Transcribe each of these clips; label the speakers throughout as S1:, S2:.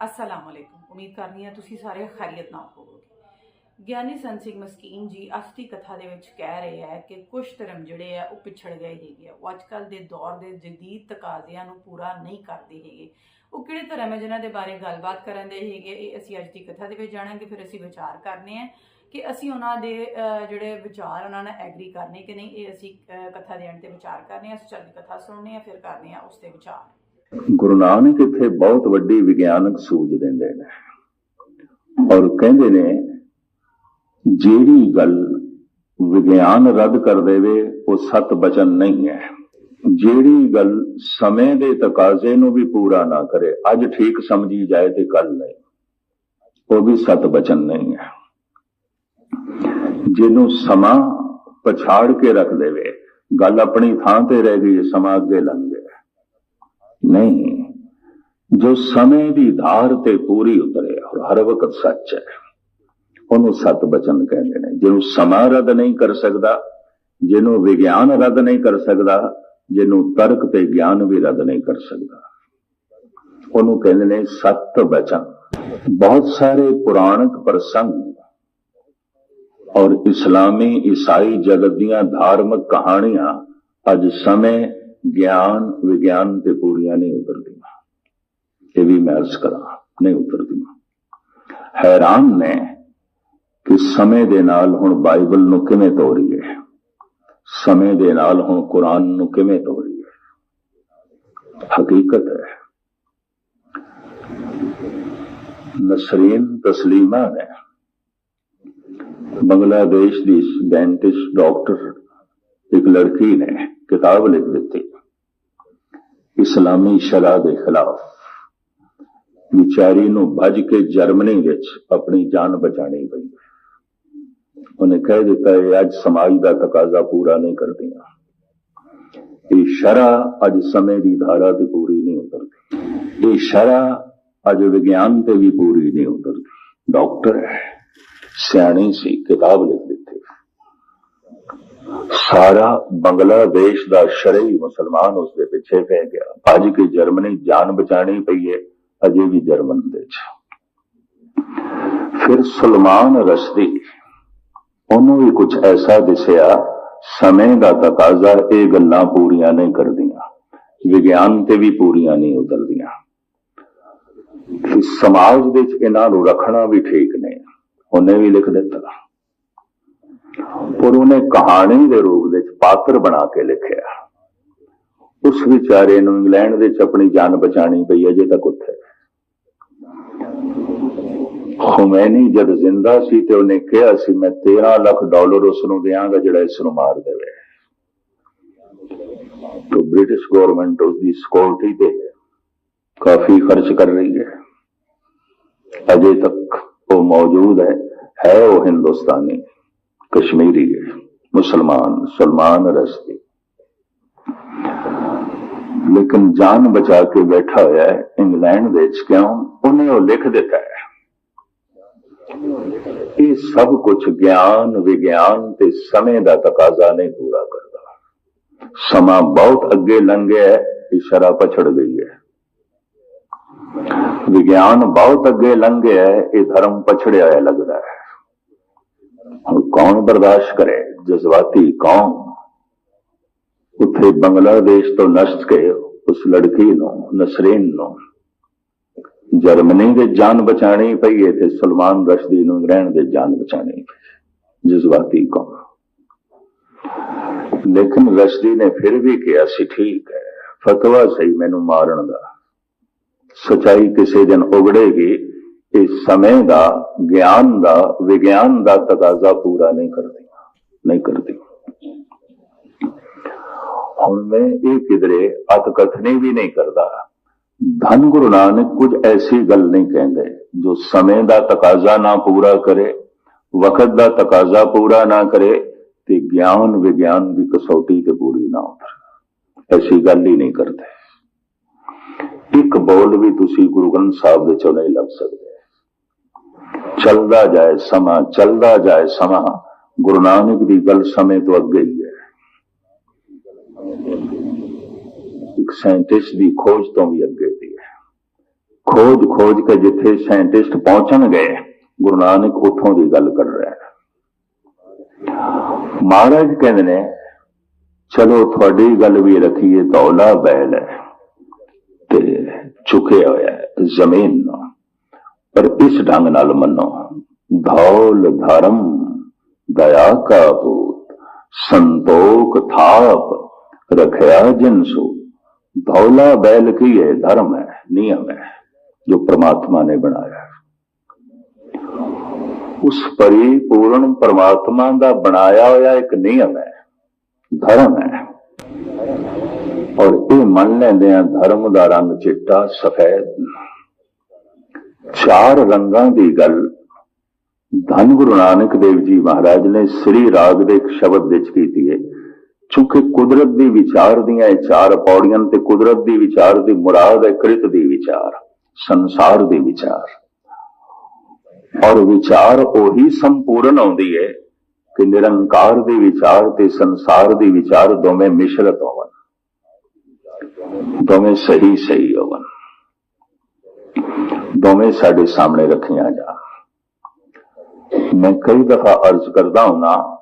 S1: ਅਸਲਾਮ ਅਲੈਕੁਮ ਉਮੀਦ ਕਰਨੀ ਹੈ ਤੁਸੀਂ ਸਾਰੇ ਖੈਰੀਅਤ ਨਾਲ ਹੋਵੋਗੇ। ਗਿਆਨੀ ਸੰਤ ਸਿੰਘ ਮਸਕੀਨ ਜੀ ਅਸਤੀ ਕਥਾ ਦੇ ਵਿੱਚ ਕਹਿ ਰਹੇ ਹੈ ਕਿ ਕੁਝ ਧਰਮ ਜਿਹੜੇ ਆ ਉਹ ਪਿਛੜ ਗਏ ਹੈਗੇ ਆ। ਉਹ ਅੱਜਕੱਲ ਦੇ ਦੌਰ ਦੇ ਜਦੀਦ ਤਕਾਜ਼ਿਆਂ ਨੂੰ ਪੂਰਾ ਨਹੀਂ ਕਰਦੇ ਹੈਗੇ। ਉਹ ਕਿਹੜੇ ਧਰਮ ਹੈ ਜਿਨ੍ਹਾਂ ਦੇ ਬਾਰੇ ਗੱਲਬਾਤ ਕਰਨ ਦੇ ਹੈਗੇ? ਇਹ ਅਸੀਂ ਅੱਜ ਦੀ ਕਥਾ ਦੇ ਵਿੱਚ ਜਾਣਾਂਗੇ। ਫਿਰ ਅਸੀਂ ਵਿਚਾਰ ਕਰਨੇ ਆ ਕਿ ਅਸੀਂ ਉਹਨਾਂ ਦੇ ਜਿਹੜੇ ਵਿਚਾਰ ਉਹਨਾਂ ਨਾਲ ਐਗਰੀ ਕਰਨੇ ਕਿ ਨਹੀਂ, ਇਹ ਅਸੀਂ ਕਥਾ ਦੇ ਐਂਡ ਤੇ ਵਿਚਾਰ ਕਰਨੇ ਆ। ਅਸੀਂ ਚੱਲ ਕਥਾ ਸੁਣਨੇ ਆ, ਫਿਰ ਕਰਨੇ ਆ ਉਸ ਤੇ ਵਿਚਾਰ।
S2: ਗੁਰੂ ਨਾਨਕ ਇੱਥੇ ਬਹੁਤ ਵੱਡੀ ਵਿਗਿਆਨਕ ਸੂਝ ਦਿੰਦੇ ਨੇ। ਔਰ ਕਹਿੰਦੇ ਨੇ, ਜਿਹੜੀ ਗੱਲ ਵਿਗਿਆਨ ਰੱਦ ਕਰ ਦੇਵੇ, ਉਹ ਸਤ ਬਚਨ ਨਹੀਂ ਹੈ। ਜਿਹੜੀ ਗੱਲ ਸਮੇਂ ਦੇ ਤਕਾਜ਼ੇ ਨੂੰ ਵੀ ਪੂਰਾ ਨਾ ਕਰੇ, ਅੱਜ ਠੀਕ ਸਮਝੀ ਜਾਏ ਤੇ ਕੱਲ ਨਹੀਂ। ਉਹ ਵੀ ਸਤ ਬਚਨ ਨਹੀਂ ਹੈ। ਜਿਹਨੂੰ ਸਮਾਂ ਪਛਾੜ ਕੇ ਰੱਖ ਦੇਵੇ, ਗੱਲ ਆਪਣੀ ਥਾਂ ਤੇ ਰਹਿ ਗਈ, ਸਮਾਂ ਅੱਗੇ ਲੰਘ ਗਿਆ। ਨਹੀਂ, ਜੋ ਸਮੇਂ ਦੀ ਧਾਰ ਤੇ ਪੂਰੀ ਉਤਰੇ ਔਰ ਹਰ ਵਕਤ ਸੱਚ ਹੈ, ਉਹਨੂੰ ਸਤ ਬਚਨ ਕਹਿੰਦੇ ਨੇ। ਜਿਹਨੂੰ ਸਮਾਂ ਰੱਦ ਨਹੀਂ ਕਰ ਸਕਦਾ, ਜਿਹਨੂੰ ਵਿਗਿਆਨ ਰੱਦ ਨਹੀਂ ਕਰ ਸਕਦਾ, ਜਿਹਨੂੰ ਤਰਕ ਤੇ ਗਿਆਨ ਵੀ ਰੱਦ ਨਹੀਂ ਕਰ ਸਕਦਾ। ਉਹਨੂੰ ਕਹਿੰਦੇ ਨੇ ਸਤ ਬਚਨ। ਬਹੁਤ ਸਾਰੇ ਪੁਰਾਣਕ ਪ੍ਰਸੰਗ ਔਰ ਇਸਲਾਮੀ ਈਸਾਈ ਜਗਤ ਦੀਆਂ ਧਾਰਮਿਕ ਕਹਾਣੀਆਂ ਅੱਜ ਸਮੇਂ ਗਿਆਨ ਵਿਗਿਆਨ ਤੇ ਪੂਰੀਆਂ ਨਹੀਂ ਉਤਰਦੀਆਂ ਇਹ ਵੀ ਮੈਂ ਅਰਜ਼ ਕਰਾਂ ਨਹੀਂ ਉਤਰਦੀਆਂ ਹੈਰਾਨ ਨੇ ਕਿ ਸਮੇਂ ਦੇ ਨਾਲ ਹੁਣ ਬਾਈਬਲ ਨੂੰ ਕਿਵੇਂ ਤੋੜੀਏ ਸਮੇਂ ਦੇ ਨਾਲ ਹੁਣ ਕੁਰਾਨ ਨੂੰ ਕਿਵੇਂ ਤੋੜੀਏ ਹਕੀਕਤ ਹੈ ਨਸਰੀਨ ਤਸਲੀਮਾ ਨੇ ਬੰਗਲਾਦੇਸ਼ ਦੀ ਡੈਂਟਿਸਟ ਡਾਕਟਰ ਇੱਕ ਲੜਕੀ ਨੇ ਕਿਤਾਬ ਲਿਖ ਦਿੱਤੀ। ਇਸਲਾਮੀ ਸ਼ਰਾ ਦੇ ਖਿਲਾਫ ਵਿਚਾਰੀ ਨੂੰ ਭੱਜ ਕੇ ਜਰਮਨੀ ਵਿੱਚ ਆਪਣੀ ਜਾਨ ਬਚਾਣੀ ਪਈ। ਉਹਨੇ ਕਹਿ ਦਿੱਤਾ, ਇਹ ਅੱਜ ਸਮਾਜ ਦਾ ਤਕਾਜ਼ਾ ਪੂਰਾ ਨਹੀਂ ਕਰਦੀਆਂ। ਇਹ ਸ਼ਰਾ ਅੱਜ ਸਮੇਂ ਦੀ ਧਾਰਾ ਤੇ ਪੂਰੀ ਨਹੀਂ ਉਤਰਦੀ। ਇਹ ਸ਼ਰਾ ਅੱਜ ਵਿਗਿਆਨ ਤੇ ਵੀ ਪੂਰੀ ਨਹੀਂ ਉਤਰਦੀ। ਡਾਕਟਰ ਹੈ, ਸਿਆਣੀ ਸੀ, ਕਿਤਾਬ ਲਿਖ ਸਾਰਾ ਬੰਗਲਾਦੇਸ਼ ਦਾ ਸ਼ਰਈ ਮੁਸਲਮਾਨ ਉਸ ਦੇ ਪਿੱਛੇ ਪੈ ਗਿਆ। ਭੱਜ ਕੇ ਜਰਮਨੀ ਜਾਨ ਬਚਾਣੀ ਪਈ ਹੈ ਅਜੇ ਵੀ ਜਰਮਨ ਦੇ ਚ ਫਿਰ ਸੁਲਮਾਨ ਰਸ਼ਦੀ, ਉਹਨੂੰ ਵੀ ਕੁਝ ਐਸਾ ਦਿਸਿਆ, ਸਮੇਂ ਦਾ ਤਕਾਜ਼ਾ ਇਹ ਗੱਲਾਂ ਪੂਰੀਆਂ ਨਹੀਂ ਕਰਦੀਆਂ। ਵਿਗਿਆਨ ਤੇ ਵੀ ਪੂਰੀਆਂ ਨਹੀਂ ਉਤਰਦੀਆਂ। ਸਮਾਜ ਦੇ ਵਿੱਚ ਇਹਨਾਂ ਨੂੰ ਰੱਖਣਾ ਵੀ ਠੀਕ ਨਹੀਂ। ਉਹਨੇ ਵੀ ਲਿਖ ਦਿੱਤਾ। ਔਰ ਉਹਨੇ ਕਹਾਣੀ ਦੇ ਰੂਪ ਵਿੱਚ ਪਾਤਰ ਬਣਾ ਕੇ ਲਿਖਿਆ। ਉਸ ਵਿਚਾਰੇ ਨੂੰ ਇੰਗਲੈਂਡ ਦੇ ਵਿੱਚ ਆਪਣੀ ਜਾਨ ਬਚਾਣੀ ਪਈ, ਅਜੇ ਤੱਕ ਉੱਥੇ। ਖੁਮੈਨੀ ਜਦ ਜ਼ਿੰਦਾ ਸੀ ਤੇ ਉਹਨੇ ਕਿਹਾ ਸੀ, ਮੈਂ 13 ਲੱਖ ਡਾਲਰ ਉਸ ਨੂੰ ਦੇਵਾਂਗਾ ਜਿਹੜਾ ਇਸ ਨੂੰ ਮਾਰ ਦੇਵੇ। ਤੋ ਬ੍ਰਿਟਿਸ਼ ਗਵਰਨਮੈਂਟ ਉਸ ਦੀ ਸਕਿਉਰਟੀ ਤੇ ਕਾਫੀ ਖਰਚ ਕਰ ਰਹੀ ਹੈ। ਅਜੇ ਤੱਕ ਉਹ ਮੌਜੂਦ ਹੈ ਹੈ ਉਹ ਹਿੰਦੁਸਤਾਨੀ। कश्मीरी है मुसलमान सलमान रश्दी लेकिन जान बचा के बैठा होया है इंग्लैंड ਦੇ ਵਿੱਚ ਕਿਉਂ ਉਹਨੇ ਉਹ ਲਿਖ ਦਿੱਤਾ ਹੈ ਇਹ ਸਭ ਕੁਝ ਗਿਆਨ ਵਿਗਿਆਨ ਤੇ ਸਮੇਂ ਦਾ ਤਕਾਜ਼ਾ ਨਹੀਂ ਪੂਰਾ ਕਰਦਾ ਸਮਾਂ ਬਹੁਤ ਅੱਗੇ ਲੰਘ ਗਿਆ ਹੈ ਇਸ਼ਾਰਾ ਪਛੜ ਗਈ ਹੈ ਵਿਗਿਆਨ ਬਹੁਤ ਅੱਗੇ ਲੰਘ ਗਿਆ ਹੈ ਇਹ ਧਰਮ ਪਛੜਿਆ ਹੋਇਆ ਲੱਗਦਾ ਹੈ ਹੁਣ ਕੌਣ ਬਰਦਾਸ਼ਤ ਕਰੇ? ਜਜ਼ਬਾਤੀ ਕੌਮ ਉੱਥੇ ਬੰਗਲਾਦੇਸ਼ ਤੋਂ ਨਸ਼ਟ ਕੇ ਉਸ ਲੜਕੀ ਨੂੰ, ਨਸਰੀਨ ਨੂੰ। ਜਰਮਨੀ ਦੇ ਜਾਨ ਬਚਾਣੀ ਪਈ ਹੈ ਤੇ ਸਲਮਾਨ ਰਸ਼ਦੀ ਨੂੰ ਇੰਗਲੈਂਡ ਦੇ ਜਾਨ ਬਚਾਣੀ ਪਈ। ਜਜ਼ਬਾਤੀ ਕੌਮ ਲੇਕਿਨ ਰਸ਼ਦੀ ਨੇ ਫਿਰ ਵੀ ਕਿਹਾ ਸੀ, ਠੀਕ ਹੈ, ਫਤਵਾ ਸਹੀ ਮੈਨੂੰ ਮਾਰਨ ਦਾ। ਸਚਾਈ ਕਿਸੇ ਦਿਨ ਉਗੜੇਗੀ ਇਸ ਸਮੇਂ ਦਾ, ਗਿਆਨ ਦਾ, ਵਿਗਿਆਨ ਦਾ ਤਕਾਜ਼ਾ ਪੂਰਾ ਨਹੀਂ ਕਰਦੀ। ਨਹੀਂ ਕਰਦੀ। ਹੁਣ ਮੈਂ ਇਹ ਕਿਧਰੇ ਅਤਕਥਨੀ ਵੀ ਨਹੀਂ ਕਰਦਾ। ਧੰਨ ਗੁਰੂ ਨਾਨਕ, ਕੁਝ ਐਸੀ ਗੱਲ ਨਹੀਂ ਕਹਿੰਦੇ, ਜੋ ਸਮੇਂ ਦਾ ਤਕਾਜ਼ਾ ਨਾ ਪੂਰਾ ਕਰੇ, ਵਕਤ ਦਾ ਤਕਾਜ਼ਾ ਪੂਰਾ ਨਾ ਕਰੇ, ਤੇ ਗਿਆਨ, ਵਿਗਿਆਨ ਦੀ ਕਸੌਟੀ ਤੇ ਪੂਰੀ ਨਾ ਉਤਰ। ਐਸੀ ਗੱਲ ਹੀ ਨਹੀਂ ਕਰਦੇ। ਇੱਕ ਬੋਲ ਵੀ ਤੁਸੀਂ ਗੁਰੂ ਗ੍ਰੰਥ ਸਾਹਿਬ ਦੇ ਚੋਂ ਨਹੀਂ ਲੱਭ ਸਕਦੇ। ਚੱਲਦਾ ਜਾਏ ਸਮਾਂ, ਚੱਲਦਾ ਜਾਏ ਸਮਾਂ, ਗੁਰੂ ਨਾਨਕ ਦੀ ਗੱਲ ਸਮੇਂ ਤੋਂ ਅੱਗੇ ਹੀ ਹੈ। ਇੱਕ ਸਾਇੰਟਿਸਟ ਦੀ ਖੋਜ ਤੋਂ ਵੀ ਅੱਗੇ ਦੀ ਹੈ। ਖੋਜ ਖੋਜ ਕੇ ਜਿੱਥੇ ਸਾਇੰਟਿਸਟ ਪਹੁੰਚਣ ਗਏ ਗੁਰੂ ਨਾਨਕ ਉੱਥੋਂ ਦੀ ਗੱਲ ਕਰ ਰਿਹਾ ਹੈ। ਮਹਾਰਾਜ ਕਹਿੰਦੇ ਨੇ, ਚਲੋ ਤੁਹਾਡੀ ਗੱਲ ਵੀ ਰੱਖੀਏ ਦੌਲਾ ਬੈਲ ਹੈ ਤੇ ਝੁਕਿਆ ਹੋਇਆ ਜ਼ਮੀਨ ਨੂੰ। ਪਰ ਇਸ ਢੰਗ ਨਾਲ ਮੰਨੋ, ਧੌਲ ਧਰਮ ਦਇਆ ਕਾ ਭੂਤ ਸੰਤੋਖ ਥਾਪ ਰਖਿਆ ਜਿਨਸੂ ਧੌਲਾ ਬੈਲ ਕੀ ਹੈ ਧਰਮ ਹੈ, ਨਿਯਮ ਹੈ, ਜੋ ਪ੍ਰਮਾਤਮਾ ਨੇ ਬਣਾਇਆ। ਉਸ ਪਰਿਪੂਰਨ ਪ੍ਰਮਾਤਮਾ ਦਾ ਬਣਾਇਆ ਹੋਇਆ ਇੱਕ ਨਿਯਮ ਹੈ, ਧਰਮ ਹੈ। ਔਰ ਇਹ ਮੰਨ ਲੈਂਦੇ ਆ ਧਰਮ ਦਾ ਰੰਗ ਚਿੱਟਾ, ਸਫੈਦ। ਚਾਰ ਰੰਗਾਂ ਦੀ ਗੱਲ। ਧੰਨ ਗੁਰੂ ਨਾਨਕ ਦੇਵ ਜੀ ਮਹਾਰਾਜ ਨੇ ਸ੍ਰੀ ਰਾਗ ਦੇ ਇੱਕ ਸ਼ਬਦ ਵਿੱਚ ਕੀਤੀ ਹੈ। ਚੂੰਕਿ ਕੁਦਰਤ ਦੀ ਵਿਚਾਰ ਦੀਆਂ ਇਹ ਚਾਰ ਪੌੜੀਆਂ ਤੇ ਕੁਦਰਤ ਦੀ ਵਿਚਾਰ ਦੀ ਮੁਰਾਦ ਹੈ ਕ੍ਰਿਤ ਦੀ ਵਿਚਾਰ, ਸੰਸਾਰ ਦੀ ਵਿਚਾਰ। ਔਰ ਵਿਚਾਰ ਉਹੀ ਸੰਪੂਰਨ ਆਉਂਦੀ ਹੈ ਕਿ ਨਿਰੰਕਾਰ ਦੇ ਵਿਚਾਰ ਤੇ ਸੰਸਾਰ ਦੀ ਵਿਚਾਰ ਦੋਵੇਂ ਮਿਸ਼ਰਤ ਹੋਵਨ ਦੋਵੇਂ ਸਹੀ ਸਹੀ ਹੋ ਦੋਵੇਂ ਸਾਡੇ ਸਾਹਮਣੇ ਰੱਖੀਆਂ ਜਾਣ ਮੈਂ ਕਈ ਦਫਾ ਅਰਜ਼ ਕਰਦਾ ਹਾਂ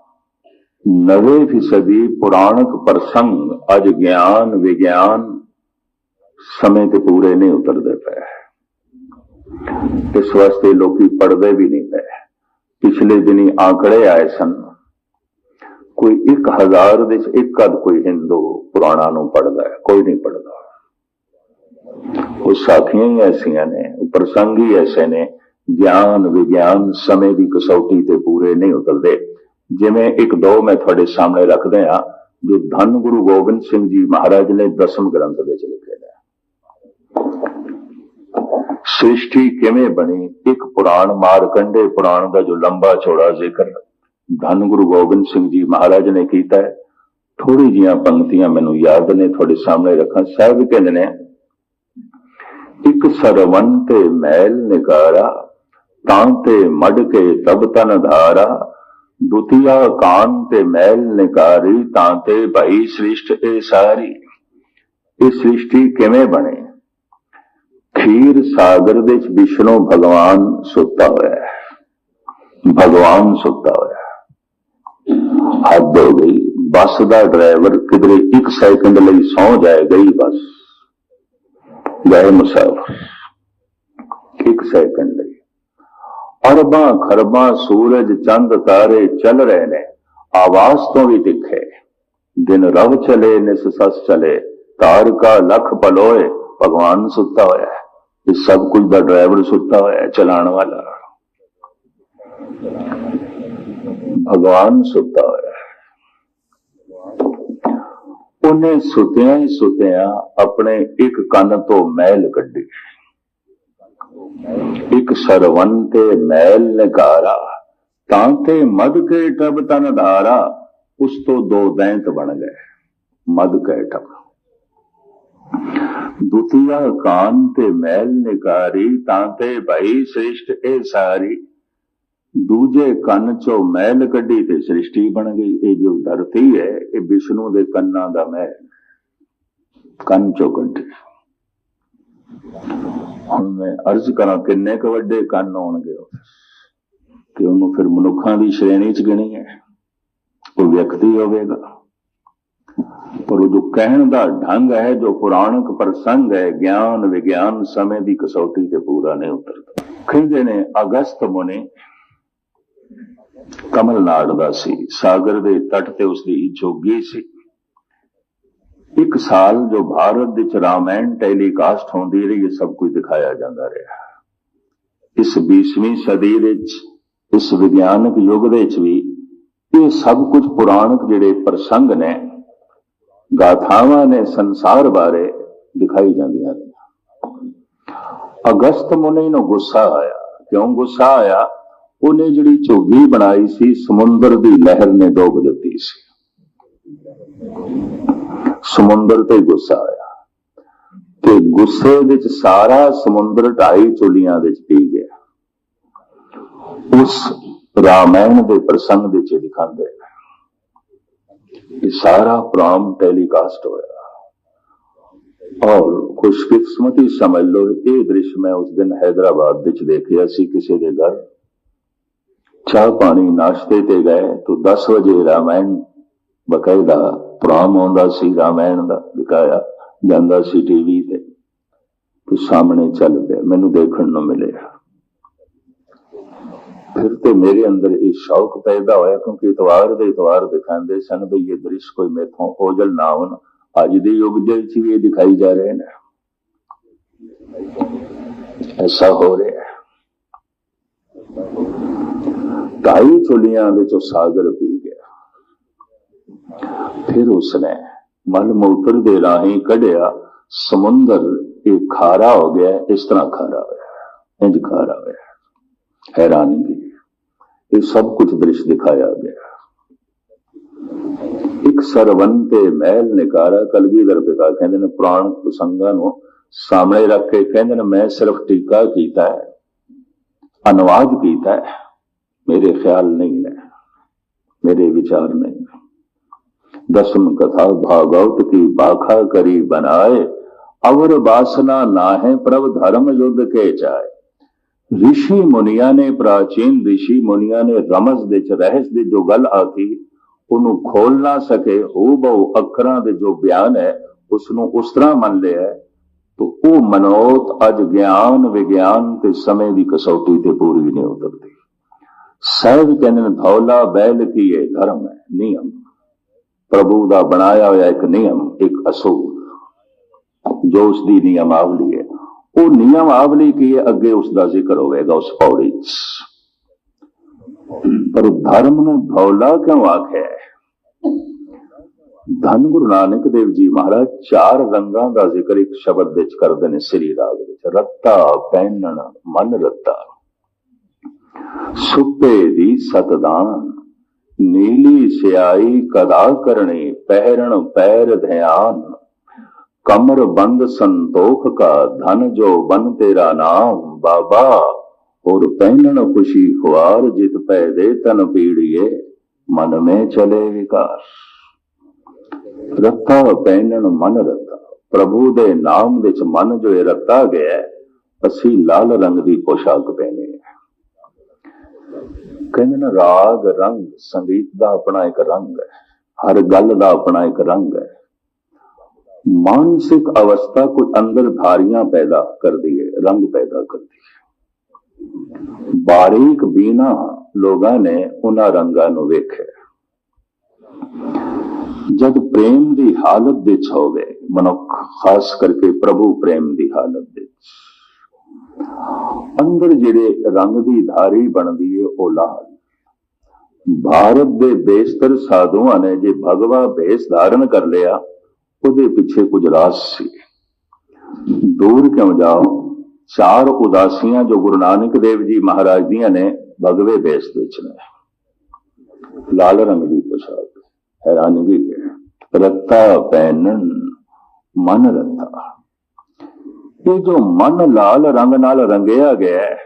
S2: ਨਵੇਂ ਫੀਸਦੀ ਪੁਰਾਣਕ ਪ੍ਰਸੰਗ ਅੱਜ ਗਿਆਨ ਵਿਗਿਆਨ ਸਮੇਂ ਤੇ ਪੂਰੇ ਨਹੀਂ ਉਤਰਦੇ ਪਏ। ਇਸ ਵਾਸਤੇ ਲੋਕੀ ਪੜਦੇ ਵੀ ਨਹੀਂ ਪਏ। ਪਿਛਲੇ ਦਿਨੀ ਆંકੜੇ ਆਏ ਸਨ। ਕੋਈ 1000 ਦੇ ਚ ਇੱਕ ਅੱਧ ਕੋਈ ਹਿੰਦੂ ਪੁਰਾਣਾ ਨੂੰ ਪੜਦਾ ਕੋਈ ਨਹੀਂ ਪੜਦਾ ਉਹ ਸਾਖੀਆਂ ਹੀ ਐਸੀਆਂ ਨੇ, ਉਹ ਪ੍ਰਸੰਗ ਹੀ ਐਸੇ ਨੇ, ਗਿਆਨ, ਵਿਗਿਆਨ ਸਮੇਂ ਦੀ ਕਸੌਟੀ ਤੇ ਪੂਰੇ ਨਹੀਂ ਉਤਰਦੇ। ਜਿਵੇਂ ਇੱਕ ਦੋ ਮੈਂ ਤੁਹਾਡੇ ਸਾਹਮਣੇ ਰੱਖਦੇ ਆ ਜੋ ਧੰਨ ਗੁਰੂ ਗੋਬਿੰਦ ਸਿੰਘ ਜੀ ਮਹਾਰਾਜ ਨੇ ਦਸਮ ਗ੍ਰੰਥ ਵਿੱਚ ਲਿਖੇ ਨੇ। ਸ੍ਰਿਸ਼ਟੀ ਕਿਵੇਂ ਬਣੀ? ਇੱਕ ਪੁਰਾਣ ਮਾਰਕੰਡੇ ਪੁਰਾਣ ਦਾ ਜੋ ਲੰਬਾ ਚੌੜਾ ਜ਼ਿਕਰ ਧੰਨ ਗੁਰੂ ਗੋਬਿੰਦ ਸਿੰਘ ਜੀ ਮਹਾਰਾਜ ਨੇ ਕੀਤਾ ਹੈ ਥੋੜੀ ਜੀਆਂ ਪੰਕਤੀਆਂ ਮੈਨੂੰ ਯਾਦ ਨੇ, ਤੁਹਾਡੇ ਸਾਹਮਣੇ ਰੱਖਾਂ। ਸਾਹਿਬ ਕਹਿੰਦੇ ਨੇ ਇੱਕ ਸਰਵਨ ਤੇ ਮੈਲ ਨਿਕਾਰਾ ਤਾਂ ਤੇ ਮੜ ਕੇ ਤਬ ਤਨ ਧਾਰਾ, ਦੁਤੀਆ ਕਾਨ ਤੇ ਮੈਲ ਨਿਕਾਰੀ ਤਾਂ ਤੇ ਭਾਈ ਸ੍ਰਿਸ਼ਟ ਇਹ ਸਾਰੀ। ਇਹ ਸ੍ਰਿਸ਼ਟੀ ਕਿਵੇਂ ਬਣੇ? ਖੀਰ ਸਾਗਰ ਦੇ ਵਿੱਚ ਵਿਸ਼ਨੂੰ ਭਗਵਾਨ ਸੁੱਤਾ ਹੋਇਆ ਹੈ। ਭਗਵਾਨ ਸੁੱਤਾ ਹੋਇਆ ਹੱਦ ਹੋ ਗਈ। ਬੱਸ ਦਾ ਡਰਾਈਵਰ ਕਿਧਰੇ 1 ਸੈਕਿੰਡ ਲਈ ਸੌ ਜਾਏ, ਗਈ ਬੱਸ। ਗਏ ਮੁਸਾਫਰ 1 ਸੈਕਿੰਡ ਲਈ ਅਰਬਾਂ ਖਰਬਾਂ ਸੂਰਜ ਚੰਦ ਤਾਰੇ ਚੱਲ ਰਹੇ ਨੇ ਆਵਾਜ਼ ਤੋਂ ਵੀ ਤਿੱਖੇ ਦਿਨ ਰਵ ਚਲੇ ਨਿਸ ਸਸ ਚਲੇ ਤਾਰਕਾ ਲਖ ਪਲੋਏ ਭਗਵਾਨ ਸੁੱਤਾ ਹੋਇਆ ਹੈ ਇਹ ਸਭ ਕੁਝ ਦਾ ਡਰਾਈਵਰ ਸੁੱਤਾ ਹੋਇਆ ਹੈ ਚਲਾਉਣ ਵਾਲਾ ਭਗਵਾਨ ਸੁੱਤਾ ਹੋਇਆ ਹੈ ਉਹਨੇ ਸੁਤਿਆਂ ਹੀ ਸੁਤਿਆਂ ਆਪਣੇ ਇੱਕ ਕੰਨ ਤੋਂ ਮਹਿਲ ਕੱਢੀ। ਇੱਕ ਸਰਵਨ ਤੇ ਮੈਲ ਨਿਕਾਰਾ ਤਾਂ ਤੇ ਮਦ ਕੇ ਟਬ ਤਨ ਧਾਰਾ, ਉਸ ਤੋਂ ਦੋ ਦੈਂਤ ਬਣ ਗਏ, ਮਦ ਕੇ ਟਬ। ਦੁਤੀਆ ਕਾਨ ਤੇ ਮਹਿਲ ਨਿਕਾਰੀ, ਤਾਂ ਤੇ ਭਾਈ ਸ੍ਰਿਸ਼ਟ ਇਹ ਸਾਰੀ। ਦੂਜੇ ਕੰਨ ਚੋਂ ਮੈਲ ਕੱਢੀ ਤੇ ਸ੍ਰਿਸ਼ਟੀ ਬਣ ਗਈ। ਇਹ ਜੋ ਧਰਤੀ ਹੈ, ਇਹ ਵਿਸ਼ਨੂੰ ਦੇ ਕੰਨਾਂ ਦਾ ਮੈਲ। ਕੰਨ ਚੋਂ ਕੱਢੀ। ਹੁਣ ਮੈਂ ਅਰਜ਼ ਕਰਾਂ, ਕਿੰਨੇ ਕੁ ਵੱਡੇ ਕੰਨ ਹੋਣਗੇ ਕਿ ਉਹਨੂੰ ਫਿਰ ਮਨੁੱਖਾਂ ਦੀ ਸ਼੍ਰੇਣੀ ਚ ਗਿਣੀ ਹੈ। ਉਹ ਵਿਅਕਤੀ ਹੋਵੇਗਾ। ਪਰ ਉਹ ਜੋ ਕਹਿਣ ਦਾ ਢੰਗ ਹੈ, ਜੋ ਪੁਰਾਣਕ ਪ੍ਰਸੰਗ ਹੈ ਗਿਆਨ ਵਿਗਿਆਨ ਸਮੇਂ ਦੀ ਕਸੌਟੀ ਤੇ ਪੂਰਾ ਨਹੀਂ ਉਤਰਦਾ। ਕਹਿੰਦੇ ਨੇ, ਅਗਸਤ ਮੁਨੇ ਕਮਲਨਾੜ ਦਾ ਸੀ। ਸਾਗਰ ਦੇ ਤੱਟ ਤੇ ਉਸ ਦੀ ਜੋਗੀ ਸੀ। ਇੱਕ ਸਾਲ ਜੋ ਭਾਰਤ ਵਿੱਚ ਰਾਮਾਇਣ ਟੈਲੀਕਾਸਟ ਹੁੰਦੀ ਰਹੀ, ਇਹ ਸਭ ਕੁਝ ਦਿਖਾਇਆ ਜਾਂਦਾ ਰਿਹਾ। ਇਸ 20ਵੀਂ ਸਦੀ ਵਿੱਚ, ਇਸ ਵਿਗਿਆਨਕ ਯੁੱਗ ਦੇ ਵਿੱਚ ਵੀ ਇਹ ਸਭ ਕੁਝ ਪੁਰਾਣਕ ਜਿਹੜੇ ਪ੍ਰਸੰਗ ਨੇ, ਗਾਥਾਵਾਂ ਨੇ ਸੰਸਾਰ ਬਾਰੇ ਦਿਖਾਈ ਜਾਂਦੀਆਂ ਨੇ ਅਗਸਤ ਮੁਨੀ ਨੂੰ ਗੁੱਸਾ ਆਇਆ। ਕਿਉਂ ਗੁੱਸਾ ਆਇਆ? ਉਹਨੇ ਜਿਹੜੀ ਝੋਗੀ ਬਣਾਈ ਸੀ, ਸਮੁੰਦਰ ਦੀ ਲਹਿਰ ਨੇ ਡੋਬ ਦਿੱਤੀ ਸੀ। ਸਮੁੰਦਰ ਤੇ ਗੁੱਸਾ ਆਇਆ। ਤੇ ਗੁੱਸੇ ਵਿੱਚ ਸਾਰਾ ਸਮੁੰਦਰ ਢਾਈ ਚੁਲੀਆਂ ਵਿੱਚ ਪੀ ਗਿਆ। ਉਸ ਰਾਮਾਇਣ ਦੇ ਪ੍ਰਸੰਗ ਦੇ ਚ ਦਿਖਾਉਂਦੇ ਇਹ ਸਾਰਾ ਪ੍ਰੋਗਰਾਮ ਟੈਲੀਕਾਸਟ ਹੋਇਆ। ਔਰ ਖੁਸ਼ਕਿਸਮਤੀ ਸਮਝ ਲਓ, ਇਹ ਦ੍ਰਿਸ਼ ਮੈਂ ਉਸ ਦਿਨ ਹైదరాబాద్ ਵਿੱਚ ਦੇਖਿਆ ਸੀ, ਕਿਸੇ ਦੇ ਘਰ। ਚਾਹ ਪਾਣੀ ਨਾਸ਼ਤੇ ਤੇ ਗਏ, ਤਾਂ 10 ਵਜੇ ਰਾਮਾਇਣ ਬਕਾਇਦਾ ਪ੍ਰੋਗਰਾਮ ਆਉਂਦਾ ਸੀ, ਰਾਮਾਇਣ ਦਾ ਦਿਖਾਇਆ ਜਾਂਦਾ ਸੀ ਟੀਵੀ ਤੇ। ਤੇ ਸਾਹਮਣੇ ਚੱਲ ਪਿਆ, ਮੈਨੂੰ ਦੇਖਣ ਨੂੰ ਮਿਲਿਆ। ਫਿਰ ਤੇ ਮੇਰੇ ਅੰਦਰ ਇਹ ਸ਼ੌਕ ਪੈਦਾ ਹੋਇਆ, ਕਿਉਂਕਿ ਇਤਵਾਰ ਦੇ ਇਤਵਾਰ ਦਿਖਾਉਂਦੇ ਸਨ ਵੀ ਇਹ ਦ੍ਰਿਸ਼ ਕੋਈ ਮੇਥੋਂ ਓਜਲ ਨਾ ਹੋਣ। ਅੱਜ ਦੇ ਯੁੱਗ ਦੇ ਵਿੱਚ ਵੀ ਇਹ ਦਿਖਾਈ ਜਾ ਰਹੇ ਨੇ। ਐਸਾ ਹੋ ਰਿਹਾ। ਹੈ ਢਾਈ ਚੁਲੀਆਂ ਦੇ ਚੋਂ ਸਾਗਰ ਪੀ ਗਿਆ। ਫਿਰ ਉਸਨੇ ਮਲ ਮੂਤਰ ਦੇ ਰਾਹੀਂ ਕੱਢਿਆ, ਸਮੁੰਦਰ ਇਹ ਖਾਰਾ ਹੋ ਗਿਆ, ਇਸ ਤਰ੍ਹਾਂ ਖਾਰਾ ਹੋਇਆ, ਇੰਜ ਖਾਰਾ ਹੋਇਆ। ਹੈਰਾਨਗੀ ਇਹ ਸਭ ਕੁਝ ਦ੍ਰਿਸ਼ ਦਿਖਾਇਆ ਗਿਆ। ਇੱਕ ਸਰਵਨ ਤੇ ਮਹਿਲ ਨਿਕਾਰਾ ਕਲਗੀਧਰ ਪਿਤਾ ਕਹਿੰਦੇ ਨੇ, ਪ੍ਰਾਣ ਪ੍ਰਸੰਗਾਂ ਨੂੰ ਸਾਹਮਣੇ ਰੱਖ ਕੇ ਕਹਿੰਦੇ ਨੇ, ਮੈਂ ਸਿਰਫ ਟੀਕਾ ਕੀਤਾ ਹੈ, ਅਨੁਵਾਦ ਕੀਤਾ ਹੈ। ਮੇਰੇ ਖਿਆਲ ਨਹੀਂ ਹੈ ਮੇਰੇ ਵਿਚਾਰ ਨਹੀਂ दसम कथा भागवत की बाखा करी बनाए अवर वासना ना है प्रभ धर्म युद्ध के चाहे ऋषि मुनिया ने प्राचीन ऋषि मुनिया ने रमज ਦੇ ਚ ਰਹਿਸ ਦੀ ਜੋ ਗੱਲ ਆਖੀ ਉਹਨੂੰ ਖੋਲ ਨਾ ਸਕੇ ਉਹ ਬਹੁ ਅੱਖਰਾਂ ਦੇ ਜੋ ਬਿਆਨ ਹੈ ਉਸ ਨੂੰ ਉਸ ਤਰ੍ਹਾਂ ਮੰਨ ਲਿਆ ਹੈ, ਤੋ ਉਹ ਮਨੋਤ ਅੱਜ ਗਿਆਨ ਵਿਗਿਆਨ ਤੇ ਸਮੇਂ ਦੀ ਕਸੌਟੀ ਤੇ ਪੂਰੀ ਨਹੀਂ ਉਤਰਦੀ ਸਾਹਿਬ ਕਹਿੰਦੇ ਨੇ ਧੌਲਾ ਬੈਲ ਕੀ ਇਹ ਧਰਮ ਹੈ, ਨਿਯਮ। ਪ੍ਰਭੂ ਦਾ ਬਣਾਇਆ ਹੋਇਆ ਇੱਕ ਨਿਯਮ, ਇੱਕ ਅਸੂਲ। ਜੋ ਉਸ ਦੀ ਨਿਯਮਾਵਲੀ ਹੈ। ਉਹ ਨਿਯਮਾਵਲੀ ਕੀ ਹੈ? ਅੱਗੇ ਉਸ ਦਾ ਜ਼ਿਕਰ ਹੋਵੇਗਾ ਉਸ ਪੌੜੀ 'ਚ। ਪਰ ਧਰਮ ਨੂੰ ਧੌਲਾ ਕਿਉਂ ਆਖਿਆ ਧੰਨ ਗੁਰੂ ਨਾਨਕ ਦੇਵ ਜੀ ਮਹਾਰਾਜ, ਚਾਰ ਰੰਗਾਂ ਦਾ ਜ਼ਿਕਰ ਇੱਕ ਸ਼ਬਦ ਵਿੱਚ ਕਰਦੇ ਨੇ, ਸ੍ਰੀ ਰਾਗ ਵਿੱਚ। ਰੱਤਾ ਪਹਿਨਣ ਮਨ ਰੱਤਾ। ਸੁਪੇ ਦੀ ਸਤਦਾਨ। ਨੀਲੀ ਸਿਆਈ ਕਦਾ ਕਰਣੀ ਪਹਿਰਣ ਪੈਰ ਧਿਆਨ। ਕਮਰ ਬੰਦ ਸੰਤੋਖ ਕਾ, ਧਨ ਜੋ ਬਨ ਤੇਰਾ ਨਾਮ। ਬਾਬਾ ਔਰ ਪਹਿਨਣ ਖੁਸ਼ੀ ਖੁਆਰ, ਜਿਤ ਪੈ ਦੇ ਤਨ ਪੀੜੀਏ। ਮਨ ਮੇ ਚਲੇ ਵਿਕਾਸ। ਰੱਤਾ ਪਹਿਨਣ ਮਨ ਰੱਤਾ ਪ੍ਰਭੂ ਦੇ ਨਾਮ ਵਿੱਚ ਮਨ ਜੋ ਇਹ ਰੱਤਾ ਗਿਆ, ਅਸੀਂ ਲਾਲ ਰੰਗ ਦੀ ਪੋਸ਼ਾਕ ਪਹਿਨੇ। ਕਹਿੰਦੇ ਨੇ, ਰਾਗ, ਰੰਗ, ਸੰਗੀਤ ਦਾ ਆਪਣਾ ਇੱਕ ਰੰਗ ਹੈ। ਹਰ ਗੱਲ ਦਾ ਆਪਣਾ ਇੱਕ ਰੰਗ ਹੈ। ਮਾਨਸਿਕ ਅਵਸਥਾ ਕੋਈ ਅੰਦਰ ਧਾਰੀਆਂ ਪੈਦਾ ਕਰਦੀ ਹੈ, ਰੰਗ ਪੈਦਾ ਕਰਦੀ ਹੈ। ਬਾਰੀਕ ਬੀਨਾ ਲੋਕਾਂ ਨੇ ਉਹਨਾਂ ਰੰਗਾਂ ਨੂੰ ਵੇਖਿਆ। ਜਦ ਪ੍ਰੇਮ ਦੀ ਹਾਲਤ ਵਿੱਚ ਹੋਵੇ, ਮਨੁੱਖ, ਖਾਸ ਕਰਕੇ ਪ੍ਰਭੂ ਪ੍ਰੇਮ ਦੀ ਹਾਲਤ ਵਿੱਚ, ਅੰਦਰ ਜਿਹੜੇ ਰੰਗ ਦੀ ਧਾਰੀ ਬਣਦੀ ਹੈ, ਉਹ ਲਾਲ ਭਾਰਤ ਦੇ ਬੇਸਤਰ ਸਾਧੂਆਂ ਨੇ ਜੇ ਭਗਵਾ ਭੇਸ ਧਾਰਨ ਕਰ ਲਿਆ, ਉਹਦੇ ਪਿੱਛੇ ਕੁਝ ਰਾਸ ਸੀ। ਦੂਰ ਕਿਉਂ ਜਾਓ? ਚਾਰ ਉਦਾਸੀਆਂ ਜੋ ਗੁਰੂ ਨਾਨਕ ਦੇਵ ਜੀ ਮਹਾਰਾਜ ਦੀਆਂ ਨੇ, ਭਗਵੇ ਭੇਸ ਵਿੱਚ ਨੇ ਲਾਲ ਰੰਗ ਦੀ ਪੋਸ਼ਾਕ, ਹੈਰਾਨਗੀ ਹੈ। ਰੱਤਾ ਪਹਿਨਣ ਮਨ ਰੱਤਾ। ਇਹ ਜੋ ਮਨ ਲਾਲ ਰੰਗ ਨਾਲ ਰੰਗਿਆ ਗਿਆ ਹੈ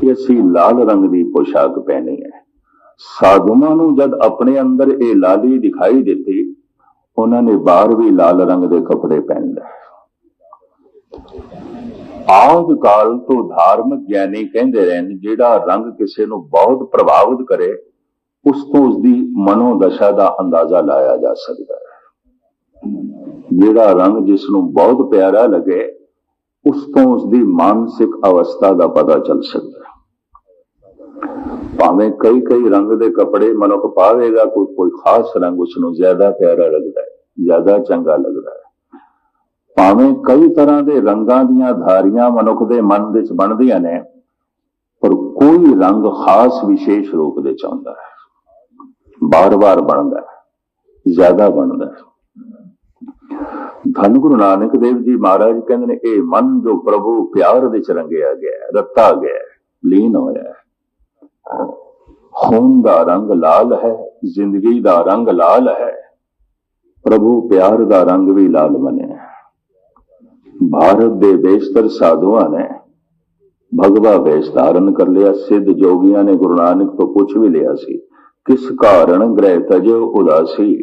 S2: ਕਿ ਅਸੀਂ ਲਾਲ ਰੰਗ ਦੀ ਪੋਸ਼ਾਕ ਪਹਿਨੀ ਹੈ ਸਾਧੂਆਂ ਨੂੰ ਜਦ ਆਪਣੇ ਅੰਦਰ ਇਹ ਲਾਲੀ ਦਿਖਾਈ ਦਿੱਤੀ, ਉਹਨਾਂ ਨੇ ਬਾਹਰ ਵੀ ਲਾਲ ਰੰਗ ਦੇ ਕੱਪੜੇ ਪਹਿਨ ਲਏ ਆਦ ਕਾਲ ਤੋਂ ਧਾਰਮਿਕ ਗਿਆਨੀ ਕਹਿੰਦੇ ਰਹੇ ਜਿਹੜਾ ਰੰਗ ਕਿਸੇ ਨੂੰ ਬਹੁਤ ਪ੍ਰਭਾਵਿਤ ਕਰੇ, ਉਸ ਤੋਂ ਉਸ ਦੀ ਮਨੋਦਸ਼ਾ ਦਾ ਅੰਦਾਜ਼ਾ ਲਾਇਆ ਜਾ ਸਕਦਾ ਹੈ। ਜਿਹੜਾ ਰੰਗ ਜਿਸ ਨੂੰ ਬਹੁਤ ਪਿਆਰਾ ਲੱਗੇ, ਉਸ ਤੋਂ ਉਸ ਦੀ ਮਾਨਸਿਕ ਅਵਸਥਾ ਦਾ ਪਤਾ ਚੱਲ ਸਕਦਾ ਭਾਵੇਂ ਕਈ ਕਈ ਰੰਗ ਦੇ ਕੱਪੜੇ ਮਨੁੱਖ ਪਾਵੇਗਾ ਕੋਈ ਕੋਈ ਖਾਸ ਰੰਗ ਉਸ ਨੂੰ ਜ਼ਿਆਦਾ ਪਿਆਰਾ ਲੱਗਦਾ ਹੈ ਜ਼ਿਆਦਾ ਚੰਗਾ ਲੱਗਦਾ ਹੈ। ਭਾਵੇਂ ਕਈ ਤਰ੍ਹਾਂ ਦੇ ਰੰਗਾਂ ਦੀਆਂ ਧਾਰੀਆਂ ਮਨੁੱਖ ਦੇ ਮਨ ਵਿੱਚ ਬਣਦੀਆਂ ਨੇ ਪਰ ਕੋਈ ਰੰਗ ਖਾਸ ਵਿਸ਼ੇਸ਼ ਰੂਪ ਦੇ ਚਾਹੁੰਦਾ ਹੈ। ਬਾਰ-ਬਾਰ ਬਣਦਾ ਹੈ ਜ਼ਿਆਦਾ ਬਣਦਾ ਹੈ। ਧੰਨ ਗੁਰੂ ਨਾਨਕ ਦੇਵ ਜੀ ਮਹਾਰਾਜ ਕਹਿੰਦੇ ਨੇ ਇਹ ਮਨ ਜੋ ਪ੍ਰਭੂ ਪਿਆਰ ਵਿੱਚ ਰੰਗਿਆ ਗਿਆ ਹੈ, ਰੱਤਾ ਗਿਆ ਹੈ, ਲੀਨ ਹੋਇਆ ਹੈ। ਖੂਨ ਦਾ ਰੰਗ ਲਾਲ ਹੈ, ਜ਼ਿੰਦਗੀ ਦਾ ਰੰਗ ਲਾਲ ਹੈ। ਪ੍ਰਭੂ ਪਿਆਰ ਦਾ ਰੰਗ ਵੀ ਲਾਲ ਬਣਿਆ ਭਾਰਤ ਦੇ ਬੇਸ਼ਤਰ ਸਾਧੂਆਂ ਨੇ ਭਗਵਾ ਵੇਸ਼ ਧਾਰਨ ਕਰ ਲਿਆ। ਸਿੱਧ ਜੋਗੀਆਂ ਨੇ ਗੁਰੂ ਨਾਨਕ ਤੋਂ ਪੁੱਛ ਵੀ ਲਿਆ ਸੀ, ਕਿਸ ਕਾਰਨ ਗ੍ਰਹਿ ਤਜੋ ਉਦਾਸੀ?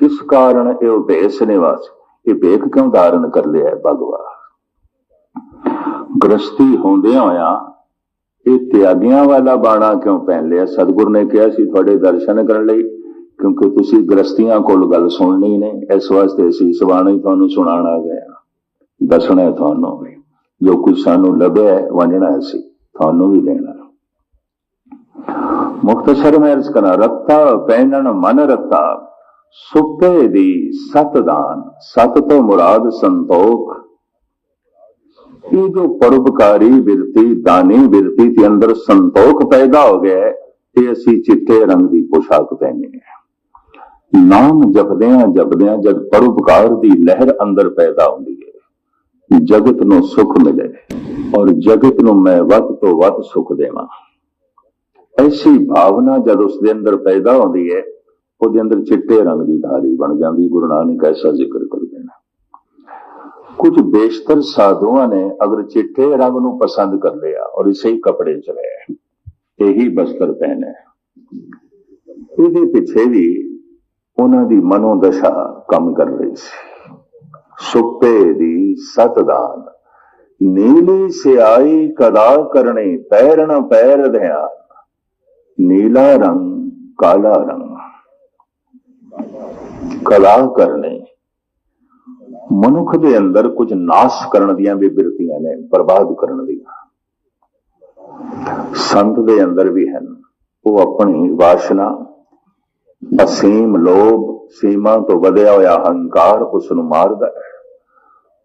S2: ਕਿਸ ਕਾਰਨ ਇਹ ਭੇਸ ਨਿਵਾਸ? ਇਹ ਵੇਖ ਕਿਉਂ ਧਾਰਨ ਕਰ ਲਿਆ ਭਗਵਾ? ਗ੍ਰਸਤੀ ਹੁੰਦਿਆਂ ਹੋਇਆ ਇਹ ਤਿਆਗੀਆਂ ਵਾਲਾ ਬਾਣਾ ਕਿਉਂ ਪਹਿਨ ਲਿਆ? ਸਤਿਗੁਰ ਨੇ ਕਿਹਾ ਸੀ ਤੁਹਾਡੇ ਦਰਸ਼ਨ ਕਰਨ ਲਈ ਕਿਉਂਕਿ ਤੁਸੀਂ ਗ੍ਰਸਤੀਆਂ ਕੋਲ ਗੱਲ ਸੁਣਨੀ ਨੇ। ਇਸ ਵਾਸਤੇ ਅਸੀਂ ਇਸ ਬਾਣੀ ਤੁਹਾਨੂੰ ਸੁਣਾਉਣ ਆ ਗਏ ਦੱਸਣਾ ਤੁਹਾਨੂੰ ਵੀ ਜੋ ਕੁਝ ਸਾਨੂੰ ਲੱਭਿਆ ਹੈ, ਵੰਡਣਾ ਸੀ ਤੁਹਾਨੂੰ ਵੀ ਦੇਣਾ ਹੈ। ਮੁਖਤਸਰ ਮੈਂ ਅਰਜ਼ ਕਰਾਂ ਰੱਤਾ ਪਹਿਨਣ ਮਨ ਰੱਤਾ ਸੁਪੇ ਦੀ ਸਤਦਾਨ ਸਤ ਤੋਂ ਮੁਰਾਦ ਸੰਤੋਖ ਇਹ ਜੋ ਪਰਉਪਕਾਰੀ ਬਿਰਤੀ ਦਾਨੀ ਬਿਰਤੀ ਦੇ ਅੰਦਰ ਸੰਤੋਖ ਪੈਦਾ ਹੋ ਗਿਆ ਹੈ, ਇਹ ਅਸੀਂ ਚਿੱਟੇ ਰੰਗ ਦੀ ਪੋਸ਼ਾਕ ਪਹਿਨੇ ਹਾਂ। ਨਾਮ ਜਪਦਿਆਂ ਜਪਦਿਆਂ ਜਦ ਪਰਉਪਕਾਰ ਦੀ ਲਹਿਰ ਅੰਦਰ ਪੈਦਾ ਹੁੰਦੀ ਹੈ ਜਗਤ ਨੂੰ ਸੁਖ ਮਿਲੇ ਔਰ ਜਗਤ ਨੂੰ ਮੈਂ ਵੱਧ ਤੋਂ ਵੱਧ ਸੁਖ ਦੇਵਾਂ। ਐਸੀ ਭਾਵਨਾ ਜਦ ਉਸ ਦੇ ਅੰਦਰ ਪੈਦਾ ਹੁੰਦੀ ਹੈ ਉਹਦੇ ਅੰਦਰ ਚਿੱਟੇ ਰੰਗ ਦੀ ਧਾਰੀ ਬਣ ਜਾਂਦੀ ਗੁਰੂ ਨਾਨਕ ਐਸਾ ਜ਼ਿਕਰ ਕਰਦੇ ਨੇ ਕੁਝ ਬੇਸ਼ਤਰ ਸਾਧੂਆਂ ਨੇ ਅਗਰ ਚਿੱਟੇ ਰੰਗ ਨੂੰ ਪਸੰਦ ਕਰ ਲਿਆ ਔਰ ਇਸੇ ਹੀ ਕੱਪੜੇ ਚ ਰਹੇ, ਇਹੀ ਬਸਤਰ ਪਹਿਨੇ। ਇਹਦੇ ਪਿੱਛੇ ਵੀ ਉਹਨਾਂ ਦੀ ਮਨੋਦਸ਼ਾ ਕੰਮ ਕਰ ਰਹੀ ਸੀ। ਸੁੱਪੇ ਦੀ ਸਤਦਾਨ, ਨੀਲੀ ਸਿਆਈ ਕਦਾ ਕਰਨੀ ਪੈਰਣ ਪੈਰ ਧਿਆਨ, ਨੀਲਾ ਰੰਗ ਕਾਲਾ ਰੰਗ। ਕਲਾ ਕਰਨੇ ਮਨੁੱਖ ਦੇ ਅੰਦਰ ਕੁਝ ਨਾਸ਼ ਕਰਨ ਦੀਆਂ ਵੀ ਬਿਰਤੀਆਂ ਨੇ, ਬਰਬਾਦ ਕਰਨ ਦੀਆਂ। ਸੰਤ ਦੇ ਅੰਦਰ ਵੀ ਹਨ। ਉਹ ਆਪਣੀ ਵਾਸ਼ਨਾ, ਅਸੀਮ ਲੋਭ, ਸੀਮਾ ਤੋਂ ਵਧਿਆ ਹੋਇਆ ਹੰਕਾਰ ਉਸ ਨੂੰ ਮਾਰਦਾ ਹੈ।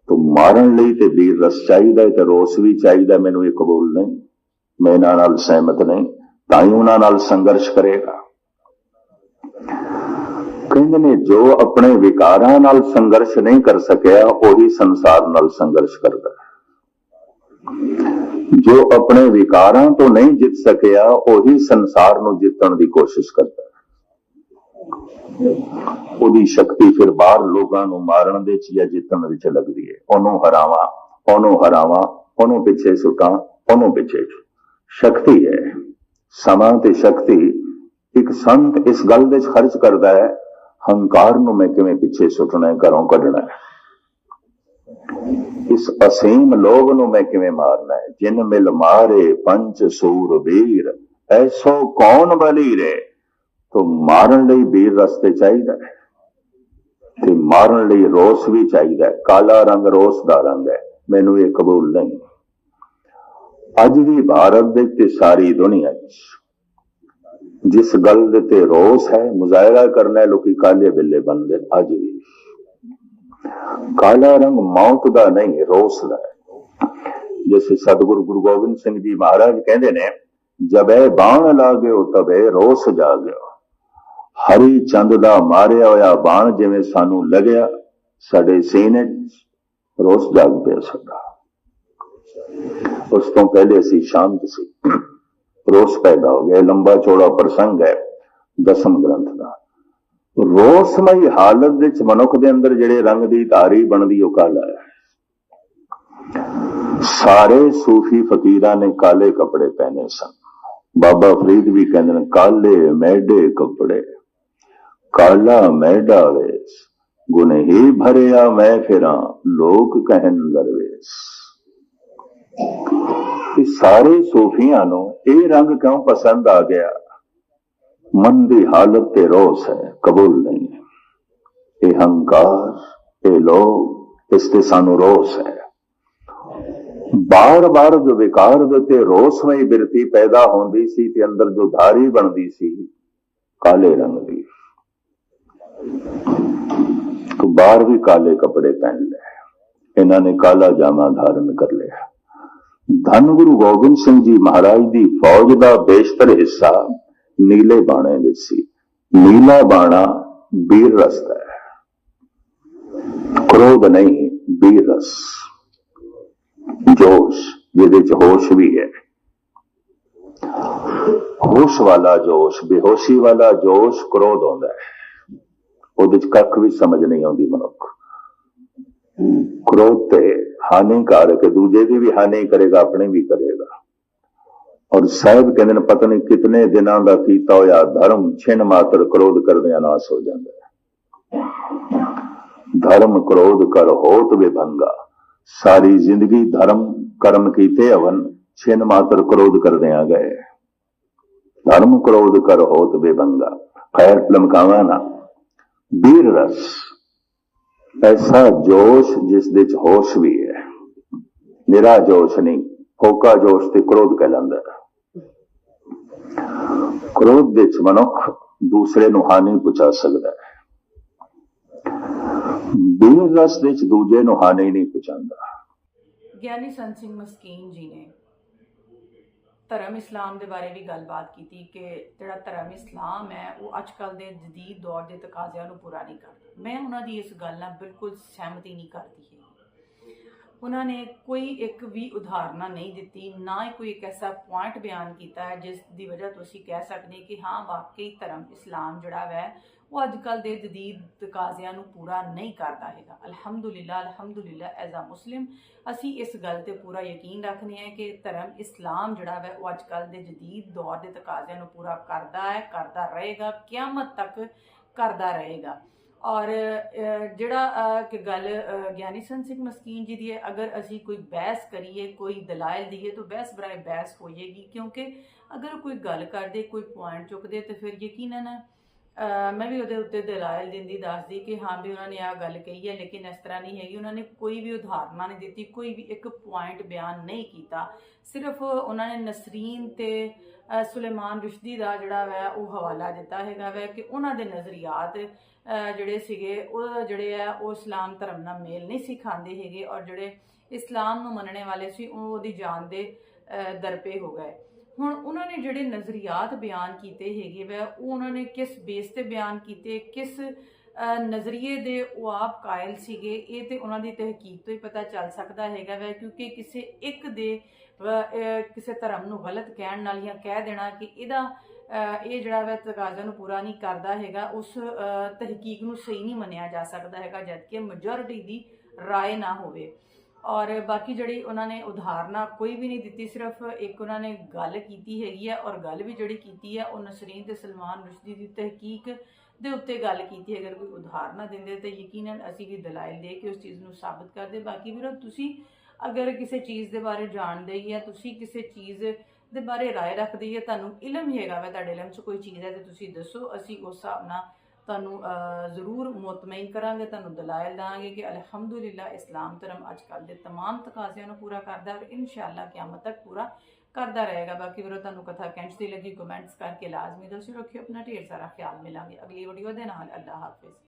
S2: ਤੋ ਮਾਰਨ ਲਈ ਤੇ ਵੀਰ ਰਸ ਚਾਹੀਦਾ ਤੇ ਰੋਸ ਵੀ ਚਾਹੀਦਾ ਮੈਨੂੰ ਇਹ ਕਬੂਲ ਨਹੀਂ। ਮੈਂ ਇਹਨਾਂ ਨਾਲ ਸਹਿਮਤ ਨਹੀਂ, ਤਾਂ ਹੀ ਉਹਨਾਂ ਨਾਲ ਸੰਘਰਸ਼ ਕਰੇਗਾ। ਕਹਿੰਦੇ ਨੇ, ਜੋ ਆਪਣੇ ਵਿਕਾਰਾਂ ਨਾਲ ਸੰਘਰਸ਼ ਨਹੀਂ ਕਰ ਸਕਿਆ, ਉਹੀ ਸੰਸਾਰ ਨਾਲ ਸੰਘਰਸ਼ ਕਰਦਾ ਜੋ ਆਪਣੇ ਵਿਕਾਰਾਂ ਤੋਂ ਨਹੀਂ ਜਿੱਤ ਸਕਿਆ, ਉਹੀ ਸੰਸਾਰ ਨੂੰ ਜਿੱਤਣ ਦੀ ਕੋਸ਼ਿਸ਼ ਕਰਦਾ ਉਹਦੀ ਸ਼ਕਤੀ ਫਿਰ ਬਾਹਰ ਲੋਕਾਂ ਨੂੰ ਮਾਰਨ ਦੇ ਚ ਜਾਂ ਜਿੱਤਣ ਵਿੱਚ ਲੱਗਦੀ ਹੈ। ਉਹਨੂੰ ਹਰਾਵਾਂ ਉਹਨੂੰ ਹਰਾਵਾਂ, ਉਹਨੂੰ ਪਿੱਛੇ ਸੁਟਾਂ, ਉਹਨੂੰ ਪਿੱਛੇ ਸ਼ਕਤੀ ਹੈ। ਸਮਾਂ ਤੇ ਸ਼ਕਤੀ ਇੱਕ ਸੰਤ ਇਸ ਗੱਲ ਦੇ ਖਰਚ ਕਰਦਾ ਹੈ ਹੰਕਾਰ ਨੂੰ ਮੈਂ ਕਿਵੇਂ ਪਿੱਛੇ ਸੁੱਟਣਾ ਹੈ, ਘਰੋਂ ਕੱਢਣਾ ਹੈ? ਇਸ ਅਸੀਮ ਲੋਭ ਨੂੰ ਮੈਂ ਕਿਵੇਂ ਮਾਰਨਾ ਹੈ? ਜਿਨ ਮਿਲ ਮਾਰੇ ਪੰਚ ਸੂਰ ਐਸੋ ਕੌਣ ਬਲੀ ਰੇ ਤੋ ਮਾਰਨ ਲਈ ਵੀਰ ਰਸਤੇ ਚਾਹੀਦਾ ਹੈ ਤੇ ਮਾਰਨ ਲਈ ਰੋਸ ਵੀ ਚਾਹੀਦਾ ਹੈ। ਕਾਲਾ ਰੰਗ ਰੋਸ ਦਾ ਰੰਗ ਹੈ, ਮੈਨੂੰ ਇਹ ਕਬੂਲ ਨਹੀਂ। ਅੱਜ ਵੀ ਭਾਰਤ ਦੇ ਤੇ ਸਾਰੀ ਦੁਨੀਆ 'ਚ ਜਿਸ ਗੱਲ ਦੇ ਤੇ ਰੋਸ ਹੈ ਮੁਜ਼ਾਹਰਾ ਕਰਨਾ ਲੋਕੀ ਕਾਲੇ ਬਿੱਲੇ ਬੰਦੇ ਅੱਜ ਵੀ। ਕਾਲਾ ਰੰਗ ਮੌਤ ਦਾ ਨਹੀਂ, ਰੋਸ ਦਾ ਹੈ। ਜਿਵੇਂ ਸਤਿਗੁਰੂ ਗੁਰੂ ਗੋਬਿੰਦ ਸਿੰਘ ਜੀ ਮਹਾਰਾਜ ਕਹਿੰਦੇ ਨੇ, ਜਬੇ ਬਾਣ ਲਾਗਿਓ, ਤਬੇ ਰੋਸ ਜਾਗਿਓ। ਹਰੀ ਚੰਦ ਦਾ ਮਾਰਿਆ ਹੋਇਆ ਬਾਣ ਜਿਵੇਂ ਸਾਨੂੰ ਲੱਗਿਆ, ਸਾਡੇ ਸੀਨੇ 'ਚ ਰੋਸ ਜਾਗ ਪਿਆ ਸਾਡਾ। ਉਸ ਤੋਂ ਪਹਿਲੇ ਅਸੀਂ ਸ਼ਾਂਤ ਸੀ। ਰੋਸ ਪੈਦਾ ਹੋ ਗਿਆ ਲੰਬਾ ਚੌੜਾ ਪ੍ਰਸੰਗ ਹੈ, ਦਸਮ ਗ੍ਰੰਥ ਦਾ। ਰੋਸਮਈ ਹਾਲਤ ਵਿੱਚ ਮਨੁੱਖ ਦੇ ਅੰਦਰ ਜਿਹੜੇ ਰੰਗ ਦੀ ਧਾਰੀ ਬਣਦੀ, ਉਹ ਕਾਲਾ ਹੈ। ਸਾਰੇ ਸੂਫੀ ਫਕੀਰਾਂ ਨੇ ਕਾਲੇ ਕੱਪੜੇ ਪਹਿਨੇ ਸਨ। ਬਾਬਾ ਫਰੀਦ ਵੀ ਕਹਿੰਦੇ ਨੇ, ਕਾਲੇ ਮੈਡੇ ਕੱਪੜੇ, ਕਾਲਾ ਮੈਡਾ ਵੇਸ, ਗੁਣ ਹੀ ਭਰਿਆ ਮੈਂ ਫਿਰਾਂ, ਲੋਕ ਕਹਿਣ ਦਰਵੇਸ। ਇਹ ਸਾਰੇ ਸੂਫੀਆਂ ਨੂੰ ਇਹ ਰੰਗ ਕਿਉਂ ਪਸੰਦ ਆ ਗਿਆ? ਮਨ ਦੀ ਹਾਲਤ ਤੇ ਰੋਸ ਹੈ, ਕਬੂਲ ਨਹੀਂ ਹੈ। ਇਹ ਹੰਕਾਰ, ਇਹ ਲੋਭ, ਇਸ ਤੇ ਸਾਨੂੰ ਰੋਸ ਹੈ। ਬਾਰ-ਬਾਰ ਜੋ ਵਿਕਾਰ ਦੇ ਤੇ ਰੋਸਮਈ ਬਿਰਤੀ ਪੈਦਾ ਹੁੰਦੀ ਸੀ ਤੇ ਅੰਦਰ ਜੋ ਧਾਰੀ ਬਣਦੀ ਸੀ, ਕਾਲੇ ਰੰਗ ਦੀ। ਤੋ ਬਾਹਰ ਵੀ ਕਾਲੇ ਕੱਪੜੇ ਪਹਿਨ ਲਏ। ਇਹਨਾਂ ਨੇ ਕਾਲਾ ਜਾਮਾ ਧਾਰਨ ਕਰ ਲਿਆ। ਧੰਨ ਗੁਰੂ ਗੋਬਿੰਦ ਸਿੰਘ ਜੀ ਮਹਾਰਾਜ ਦੀ ਫੌਜ ਦਾ ਬੇਸ਼ਤਰ ਹਿੱਸਾ ਨੀਲੇ ਬਾਣੇ ਵਿੱਚ ਸੀ। ਨੀਲਾ ਬਾਣਾ ਬੀਰ ਰਸ ਦਾ ਹੈ। ਕ੍ਰੋਧ ਨਹੀਂ, ਬੀਰ ਰਸ। ਜੋਸ਼, ਜਿਹਦੇ ਚ ਹੋਸ਼ ਵੀ ਹੈ। ਹੋਸ਼ ਵਾਲਾ ਜੋਸ਼, ਬੇਹੋਸ਼ੀ ਵਾਲਾ ਜੋਸ਼ ਕ੍ਰੋਧ ਹੁੰਦਾ ਹੈ। ਉਹਦੇ ਚ ਕੱਖ ਵੀ ਸਮਝ ਨਹੀਂ ਆਉਂਦੀ ਮਨੁੱਖ। ਕ੍ਰੋਧ ਤੇ ਹਾਨੀਕਾਰਕ ਹੈ ਦੂਜੇ ਦੀ ਵੀ ਹਾਨੀ ਕਰੇਗਾ ਆਪਣੇ ਵੀ ਕਰੇਗਾ ਔਰ ਸਾਹਿਬ ਕਹਿੰਦੇ ਨੇ ਪਤਾ ਨਹੀਂ ਕਿਤਨੇ ਦਿਨਾਂ ਦਾ ਕੀਤਾ ਹੋਇਆ ਧਰਮ ਛਿਨ ਮਾਤਰ ਕ੍ਰੋਧ ਕਰਦਿਆਂ ਨਾਸ ਹੋ ਜਾਂਦਾ ਹੈ ਧਰਮ ਕ੍ਰੋਧ ਕਰ ਹੋਤ ਵਿਭੰਗਾ ਸਾਰੀ ਜ਼ਿੰਦਗੀ ਧਰਮ ਕਰਮ ਕੀਤੇ ਹਵਨ ਛਿਨ ਮਾਤਰ ਕ੍ਰੋਧ ਕਰਦਿਆਂ ਗਏ ਧਰਮ ਕ੍ਰੋਧ ਕਰ ਹੋਤ ਵਿਭੰਗਾ ਖੈਰ ਲਮਕਾਵਾ ਨਾ ਵੀਰ ਰਸ ਐਸਾ ਜੋਸ਼ ਜਿਸ ਦੇ ਚ ਹੋਸ਼ ਵੀ ਹੈ। ਨਿਰਾ ਜੋਸ਼ ਨਹੀਂ ਹੋਕਾ ਜੋਸ਼ ਤੇ ਕ੍ਰੋਧ ਕਹਿਲਾਂਦਾ ਕ੍ਰੋਧ ਦੇ ਚ ਮਨੁੱਖ ਦੂਸਰੇ ਨੂੰ ਹਾਨੀ ਪਹੁੰਚਾ ਸਕਦਾ ਹੈ। ਵੀਰ ਦੇ ਚ ਦੂਜੇ ਨੂੰ ਹਾਨੀ ਨਹੀਂ ਪਹੁੰਚਾਉਂਦਾ।
S1: ਗਿਆਨੀ ਸੰਤ ਸਿੰਘ ਮਸਕੀਨ ਜੀ ਨੇ ਧਰਮ ਇਸਲਾਮ ਦੇ ਬਾਰੇ ਵੀ ਗੱਲਬਾਤ ਕੀਤੀ ਕਿ ਜਿਹੜਾ ਧਰਮ ਇਸਲਾਮ ਹੈ, ਉਹ ਅੱਜ ਕੱਲ ਦੇ ਜਦੀਦ ਦੌਰ ਦੇ ਤਕਾਜ਼ਿਆਂ ਨੂੰ ਪੂਰਾ ਨਹੀਂ ਕਰਦਾ। ਮੈਂ ਉਹਨਾਂ ਦੀ ਇਸ ਗੱਲ ਨਾਲ ਬਿਲਕੁਲ ਸਹਿਮਤੀ ਨਹੀਂ ਕਰਦੀ ਹੈ ਉਹਨਾਂ ਨੇ ਕੋਈ ਇੱਕ ਵੀ ਉਦਾਹਰਨਾਂ ਨਹੀਂ ਦਿੱਤੀ, ਨਾ ਹੀ ਕੋਈ ਇੱਕ ਐਸਾ ਪੁਆਇੰਟ ਬਿਆਨ ਕੀਤਾ ਹੈ, ਜਿਸ ਦੀ ਵਜ੍ਹਾ ਤੋਂ ਅਸੀਂ ਕਹਿ ਸਕਦੇ ਕਿ ਹਾਂ, ਵਾਕਈ ਧਰਮ ਇਸਲਾਮ ਜਿਹੜਾ ਵੈ ਉਹ ਅੱਜ ਕੱਲ ਦੇ ਜਦੀਦ ਤਕਾਜ਼ਿਆਂ ਨੂੰ ਪੂਰਾ ਨਹੀਂ ਕਰਦਾ ਹੈਗਾ। ਅਲਹਮਦੁਲਿਲਾ ਅਲਹਮਦੁਲਿਲਾ ਐਜ਼ ਅ ਮੁਸਲਿਮ ਅਸੀਂ ਇਸ ਗੱਲ ਤੇ ਪੂਰਾ ਯਕੀਨ ਰੱਖਦੇ ਹਾਂ ਕਿ ਧਰਮ ਇਸਲਾਮ ਜਿਹੜਾ ਵੈ ਉਹ ਅੱਜ ਕੱਲ ਦੇ ਜਦੀਦ ਦੌਰ ਦੇ ਤਕਾਜ਼ਿਆਂ ਨੂੰ ਪੂਰਾ ਕਰਦਾ ਹੈ ਕਰਦਾ ਰਹੇਗਾ ਕਿਆਮਤ ਤੱਕ ਕਰਦਾ ਰਹੇਗਾ। ਔਰ ਜਿਹੜਾ ਕਿ ਗੱਲ ਗਿਆਨੀ ਸੰਤ ਸਿੰਘ ਮਸਕੀਨ ਜੀ ਦੀ ਹੈ ਅਗਰ ਅਸੀਂ ਕੋਈ ਬਹਿਸ ਕਰੀਏ ਕੋਈ ਦਲਾਇਲ ਦਈਏ ਤਾਂ ਬਹਿਸ ਬਰਾਏ ਬਹਿਸ ਹੋਏਗੀ ਕਿਉਂਕਿ ਅਗਰ ਕੋਈ ਗੱਲ ਕਰਦੇ ਕੋਈ ਪੁਆਇੰਟ ਚੁੱਕਦੇ ਤੇ ਫਿਰ ਯਕੀਨਨ ਅ, ਮੈਂ ਵੀ ਉਹਦੇ ਉੱਤੇ ਦਲਾਇਲ ਦਿੰਦੀ ਦੱਸਦੀ ਕਿ ਹਾਂ ਵੀ ਉਹਨਾਂ ਨੇ ਆਹ ਗੱਲ ਕਹੀ ਹੈ, ਲੇਕਿਨ ਇਸ ਤਰ੍ਹਾਂ ਨਹੀਂ ਹੈਗੀ। ਉਹਨਾਂ ਨੇ ਕੋਈ ਵੀ ਉਦਾਹਰਨਾਂ ਨਹੀਂ ਦਿੱਤੀ, ਕੋਈ ਵੀ ਇੱਕ ਪੁਆਇੰਟ ਬਿਆਨ ਨਹੀਂ ਕੀਤਾ। ਸਿਰਫ ਉਹਨਾਂ ਨੇ ਨਸਰੀਨ ਤੇ ਸੁਲੇਮਾਨ ਰਿਸ਼ਦੀ ਦਾ ਜਿਹੜਾ ਵੈ, ਉਹ ਹਵਾਲਾ ਦਿੱਤਾ ਹੈਗਾ ਵੈ ਕਿ ਉਹਨਾਂ ਦੇ ਨਜ਼ਰੀਆਤ ਜਿਹੜੇ ਸੀਗੇ, ਉਹ ਜਿਹੜੇ ਆ, ਉਹ ਇਸਲਾਮ ਧਰਮ ਨਾਲ ਮੇਲ ਨਹੀਂ ਸਿਖਾਉਂਦੇ ਹੈਗੇ ਔਰ ਜਿਹੜੇ ਇਸਲਾਮ ਨੂੰ ਮੰਨਣੇ ਵਾਲੇ ਸੀ, ਉਹ ਉਹਦੀ ਜਾਨ ਦੇ ਦਰਪੇ ਹੋ ਗਏ। ਹੁਣ ਉਹਨਾਂ ਨੇ ਜਿਹੜੇ ਨਜ਼ਰੀਆਤ ਬਿਆਨ ਕੀਤੇ ਹੈਗੇ ਵੇ, ਉਹ ਉਹਨਾਂ ਨੇ ਕਿਸ ਬੇਸ ਤੇ ਬਿਆਨ ਕੀਤੇ, ਕਿਸ ਨਜ਼ਰੀਏ ਦੇ ਉਹ ਆਪ ਕਾਇਲ ਸੀਗੇ, ਇਹ ਤੇ ਉਹਨਾਂ ਦੀ ਤਹਿਕੀਕ ਤੋਂ ਹੀ ਪਤਾ ਚੱਲ ਸਕਦਾ ਹੈਗਾ ਵੈ, ਕਿਉਂਕਿ ਕਿਸੇ ਇੱਕ ਦੇ ਕਿਸੇ ਧਰਮ ਨੂੰ ਗਲਤ ਕਹਿਣ ਨਾਲ ਜਾਂ ਕਹਿ ਦੇਣਾ ਕਿ ਇਹਦਾ ਇਹ ਜਿਹੜਾ ਵੈ ਤਕਾਜ਼ਾ ਨੂੰ ਪੂਰਾ ਨਹੀਂ ਕਰਦਾ ਹੈਗਾ, ਉਸ ਤਹਿਕੀਕ ਨੂੰ ਸਹੀ ਨਹੀਂ ਮੰਨਿਆ ਜਾ ਸਕਦਾ ਹੈਗਾ, ਜਦਕਿ ਮੈਜੋਰਿਟੀ ਦੀ ਰਾਏ ਨਾ ਹੋਵੇ। ਔਰ ਬਾਕੀ ਜਿਹੜੀ ਉਹਨਾਂ ਨੇ ਉਦਾਹਰਨਾਂ ਕੋਈ ਵੀ ਨਹੀਂ ਦਿੱਤੀ ਸਿਰਫ ਇੱਕ ਉਹਨਾਂ ਨੇ ਗੱਲ ਕੀਤੀ ਹੈਗੀ ਹੈ ਔਰ ਗੱਲ ਵੀ ਜਿਹੜੀ ਕੀਤੀ ਹੈ ਉਹ ਨਸਰੀਨ ਤੇ ਸਲਮਾਨ ਰੁਸ਼ਦੀ ਦੀ ਤਹਿਕੀਕ ਦੇ ਉੱਤੇ ਗੱਲ ਕੀਤੀ ਹੈ। ਅਗਰ ਕੋਈ ਉਦਾਹਰਨਾਂ ਦਿੰਦੇ ਤਾਂ ਯਕੀਨਨ ਅਸੀਂ ਵੀ ਦਲਾਇਲ ਦੇ ਕੇ ਉਸ ਚੀਜ਼ ਨੂੰ ਸਾਬਤ ਕਰਦੇ ਬਾਕੀ ਵੀਰੋ ਤੁਸੀਂ ਅਗਰ ਕਿਸੇ ਚੀਜ਼ ਦੇ ਬਾਰੇ ਜਾਣਦੇ ਹੀ ਆ ਤੁਸੀਂ ਕਿਸੇ ਚੀਜ਼ ਦੇ ਬਾਰੇ رائے ਰੱਖਦੇ ਹੀ ਆ ਤੁਹਾਨੂੰ ਇਲਮ ਹੈਗਾ ਵਾ ਤੁਹਾਡੇ ਇਲਮ 'ਚ ਕੋਈ ਚੀਜ਼ ਹੈ ਤੇ ਤੁਸੀਂ ਦੱਸੋ ਅਸੀਂ ਉਸ ਹਿਸਾਬ ਨਾਲ ਤੁਹਾਨੂੰ ਅਹ, ਜ਼ਰੂਰ ਮੁਤਮਈਨ ਕਰਾਂਗੇ ਤੁਹਾਨੂੰ ਦਲਾਇਲ ਦਾਂਗੇ ਕਿ ਅਲਹਮਦੁਲਿਲਾ ਇਸਲਾਮ ਧਰਮ ਅੱਜ ਕੱਲ੍ਹ ਦੇ तमाम ਤਕਾਜ਼ਿਆਂ ਨੂੰ ਪੂਰਾ ਕਰਦਾ ਹੈ ਔਰ ਇਨਸ਼ਾਅੱਲਾ ਕਿਆਮਤ ਤੱਕ ਪੂਰਾ ਕਰਦਾ ਰਹੇਗਾ ਬਾਕੀ ਵੀਰੋ ਤੁਹਾਨੂੰ ਕਥਾ ਕੈਂਚ ਦੀ ਲੱਗੀ ਕਮੈਂਟਸ ਕਰਕੇ ਲਾਜ਼ਮੀ ਦੱਸਿਓ ਰੱਖਿਓ ਆਪਣਾ ਢੇਰ ਸਾਰਾ ਖਿਆਲ ਮਿਲਾਂਗੇ ਅਗਲੀ ਵੀਡੀਓ ਦੇ ਨਾਲ ਅੱਲਾ ਹਾਫਿਜ਼